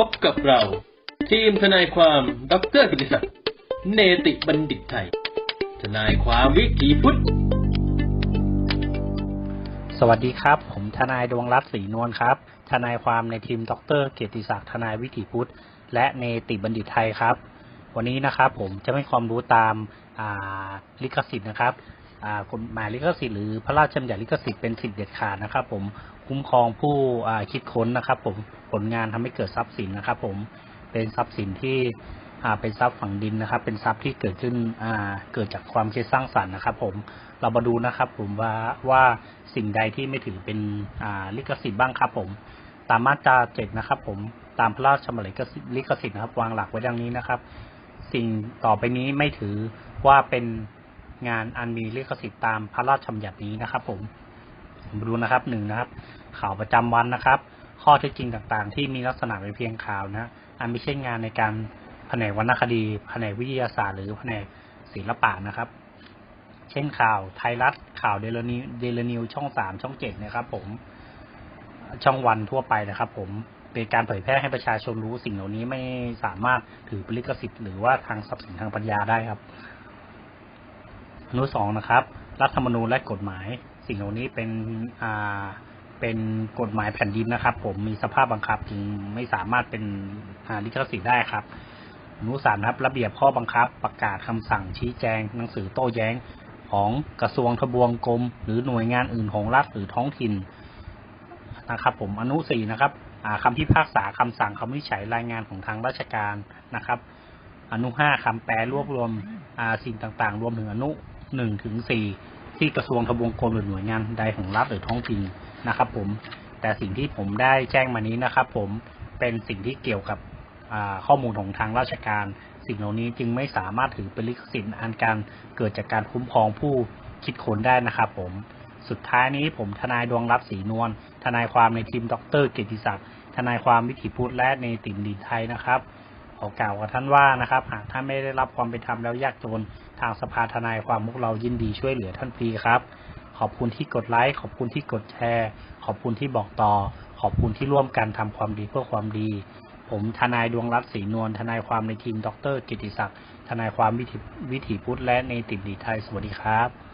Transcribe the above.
พบกับเรา ทีมทนายความดรกิติศักดิ์เนติบัณฑิตไทย ทนายความวิถีพุทธ สวัสดีครับ ผมทนายดวงรัตน์ศรีนวลครับ ทนายความในทีมดรเกียรติศักดิ์ทนายวิถีพุทธ และเนติบัณฑิตไทยครับ วันนี้นะครับผมจะให้ความรู้ตามาลิขสิทธิ์นะครับ กฎหมายลิขสิทธิ์หรือพระราชบัญญัติลิขสิทธิ์เป็นสิทธิเด็ดขาดนะครับผมคุ้มครองผู้คิดค้นนะครับผมผลงานทำให้เกิดทรัพย์สินนะครับผมเป็นทรัพย์สินที่เป็นทรัพย์ฝังดินนะครับ เป็นทรัพย์ที่เกิดขึ้นเกิดจากความคิดสร้างสรรค์นะครับผมเรามาดูนะครับผมว่าว่าสิ่งใดที่ไม่ถือเป็นลิขสิทธิ์บ้างครับผมตามมาตราเจ็ดนะครับผมตามพระราชบัญญัติลิขสิทธิ์นะครับ วางหลักไว้ดังนี้นะครับ สิ่งต่อไปนี้ไม่ถือว่าเป็น งานอันมีลิขสิทธิ์ตามพระราชบัญญัตินี้นะครับ ผมผมดูนะครับหนึ่งนะครับ ข่าวประจำวันนะครับ ข้อเท็จจริงต่างๆ ที่มีลักษณะเป็นเพียงข่าวนะอันไม่ใช่งานในการแผนกวรรณคดี แผนกวิทยาศาสตร์หรือแผนกศิลปะนะครับ เช่นข่าวไทยรัฐ ข่าวเดลนิวเดลนิวช่องสามช่องเจ็ดนะครับ ผม ช่องวันทั่วไปนะครับ ผมเป็นการเผยแพร่ให้ประชาชนรู้สิ่งเหล่านี้ไม่สามารถถือเป็นลิขสิทธิ์หรือว่าทางทรัพย์สินทางปัญญาได้ครับ อนุสองนะครับ รัฐธรรมนูญและกฎหมาย สิ่งเหล่านี้เป็นอ่าเป็นกฎหมายแผ่นดินนะครับ ผมมีสภาพบังคับจึงไม่สามารถเป็นอาลิขสิทธิ์ได้ครับอนุสามนะครับ ระเบียบข้อบังคับประกาศคำสั่งชี้แจง หนังสือโต้แย้งของกระทรวงทบวงกรม หรือหน่วยงานอื่นของรัฐหรือท้องถิ่นนะครับ ผมอนุสี่นะครับอ่าคำพิพากษาคำสั่งคำวิจัยรายงานของทางราชการนะครับ อนุห้าคำแปลรวบรวมอ่าสิ่งต่างๆ รวมถึงอนุ หนึ่งถึงสี่ที่กระทรวงทบวงกรมหรือหน่วยงานใดของรัฐหรือท้องถิ่นนะครับ ผม แต่สิ่งที่ผมได้แจ้งมานี้นะครับ ผมเป็นสิ่งที่เกี่ยวกับข้อมูลของทางราชการ สิ่งเหล่านี้จึงไม่สามารถถือเป็นลิขสิทธิ์อันการเกิดจากการคุ้มครองผู้คิดค้นได้นะครับ ผม สุดท้ายนี้ผมทนายดวงรัตน์ศรีนวลทนายความในทีมดรเกียรติศักดิ์ทนายความวิถีพุทธและในติ่มดินไทยนะครับ ขอกล่าวกับท่านว่านะครับหากท่านไม่ได้รับความเป็นธรรมแล้วยากจนทางสภาทนายความพวกเรายินดีช่วยเหลือท่านฟรีครับ ขอบคุณที่กดไลค์ขอบคุณที่กดแชร์ ขอบคุณที่บอกต่อ ขอบคุณที่ร่วมกันทำความดีเพื่อความดี ผมทนายดวงรัตน์ศรีนวลทนายความในทีมดร กิติศักดิ์ทนายความวิถีวิถีพุทธและในติ่มดินไทยสวัสดีครับ